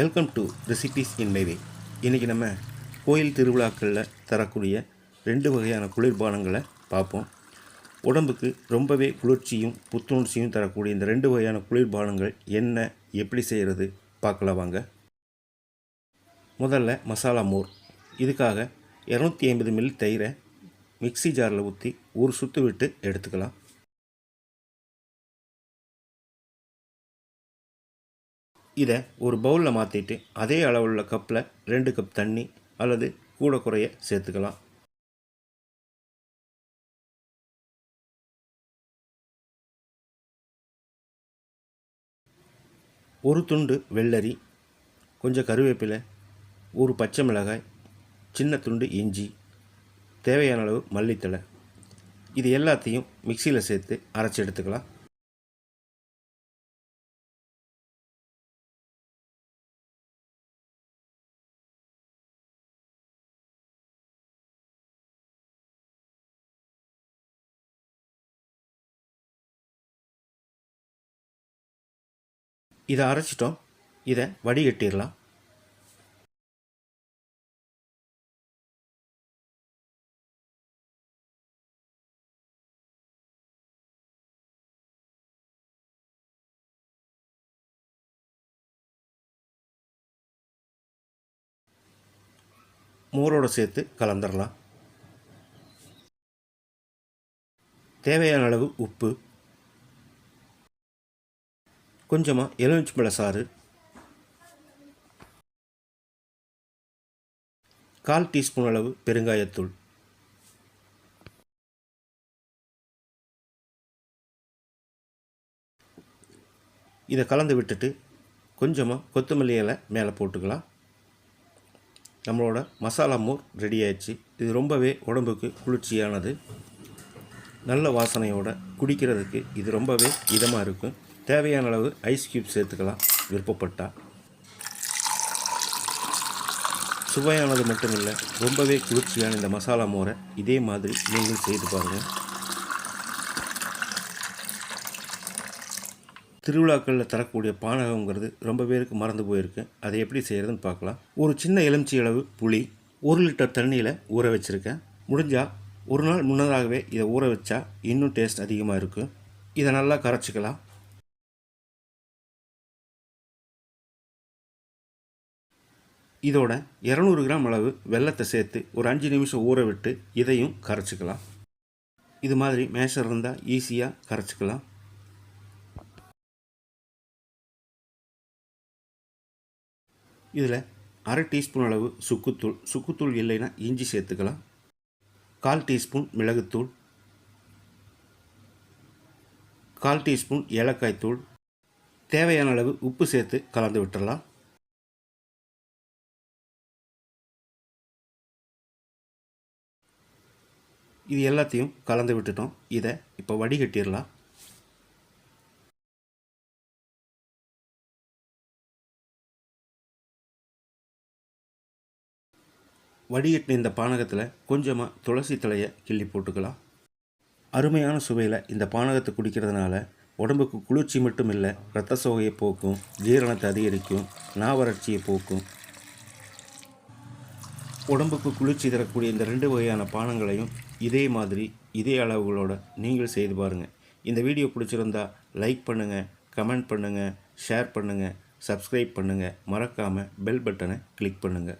Welcome to recipes in my way இன்றைக்கி நம்ம கோயில் திருவிழாக்களில் தரக்கூடிய ரெண்டு வகையான குளிர்பானங்களை பார்ப்போம். உடம்புக்கு ரொம்பவே குளிர்ச்சியும் புத்துணர்ச்சியும் தரக்கூடிய இந்த ரெண்டு வகையான குளிர்பானங்கள் என்ன எப்படி செய்கிறது பார்க்கலாம் வாங்க. முதல்ல மசாலா மோர். இதுக்காக இரநூத்தி ஐம்பது மில்லி தயிரை மிக்ஸி ஜாரில் ஊற்றி ஒரு சுற்று விட்டு எடுத்துக்கலாம். இதை ஒரு பவுலில் மாற்றிட்டு அதே அளவுள்ள கப்பில் ரெண்டு கப் தண்ணி அல்லது கூட குறைய சேர்த்துக்கலாம். ஒரு துண்டு வெள்ளரி கொஞ்சம் கருவேப்பிலை ஒரு பச்சை மிளகாய் சின்ன துண்டு இஞ்சி தேவையான அளவு மல்லித்தழை. இது எல்லாத்தையும் மிக்சியில் சேர்த்து அரைச்சி எடுத்துக்கலாம். இதை அரைச்சிட்டோம். இதை வடிகட்டிடலாம். மோரோடு சேர்த்து கலந்துடலாம். தேவையான அளவு உப்பு கொஞ்சமாக எலுமிச்சம்பழ சாறு. கால் டீஸ்பூன் அளவு பெருங்காயத்தூள். இதை கலந்து விட்டுட்டு கொஞ்சமாக கொத்தமல்லி இலை மேலே போட்டுக்கலாம். நம்மளோட மசாலா மோர் ரெடி ஆயிடுச்சு. இது ரொம்பவே உடம்புக்கு குளிர்ச்சியானது. நல்ல வாசனையோட குடிக்கிறதுக்கு இது ரொம்பவே இதமாக இருக்கும். தேவையான அளவு ஐஸ் கியூப் சேர்த்துக்கலாம் விருப்பப்பட்டால் சுவையானது மட்டும் இல்லை ரொம்பவே குளிர்ச்சியான இந்த மசாலா மோரை இதே மாதிரி நீங்கள் செய்து பாருங்கள் திருவிழாக்களில் தரக்கூடிய பானகங்கிறது ரொம்ப பேருக்கு மறந்து போயிருக்கு. அதை எப்படி செய்கிறதுன்னு பார்க்கலாம். ஒரு சின்ன எலுமிச்சி அளவு புளி ஒரு லிட்டர் தண்ணியில் ஊற வச்சுருக்கேன். முடிஞ்சால் ஒரு நாள் முன்னதாகவே இதை ஊற வச்சா இன்னும் டேஸ்ட் அதிகமாக இருக்கும் இதை நல்லா கரைச்சிக்கலாம். இதோட இரநூறு கிராம் அளவு வெல்லத்தை சேர்த்து ஒரு அஞ்சு நிமிஷம் ஊற விட்டு இதையும் கரைச்சிக்கலாம். இது மாதிரி மேஷர் இருந்தால் ஈஸியாக கரைச்சிக்கலாம். இதில் அரை டீஸ்பூன் அளவு சுக்குத்தூள். சுக்குத்தூள் இல்லைன்னா இஞ்சி சேர்த்துக்கலாம். கால் டீஸ்பூன் மிளகுத்தூள். கால் டீஸ்பூன் ஏலக்காய் தூள். தேவையான அளவு உப்பு சேர்த்து கலந்து விட்டுடலாம் இது எல்லாத்தையும் கலந்து விட்டுட்டோம். இதை இப்போ வடிகட்டிடலாம். வடிகட்டின இந்த பானகத்தில் கொஞ்சமாக துளசி தலையை கிள்ளி போட்டுக்கலாம். அருமையான சுவையில் இந்த பானகத்தை குடிக்கிறதுனால உடம்புக்கு குளிர்ச்சி மட்டும் இல்லை இரத்த சோகையை போக்கும் ஜீரணத்தை அதிகரிக்கும் நாவறட்சியை போக்கும் உடம்புக்கு குளிர்ச்சி தரக்கூடிய இந்த ரெண்டு வகையான பானங்களையும் இதே மாதிரி இதே அளவுகளோட நீங்கள் செய்து பாருங்கள் இந்த வீடியோ பிடிச்சிருந்தா லைக் பண்ணுங்கள் கமெண்ட் பண்ணுங்கள் ஷேர் பண்ணுங்கள் சப்ஸ்கிரைப் பண்ணுங்கள் மறக்காமல் பெல் பட்டனை கிளிக் பண்ணுங்கள்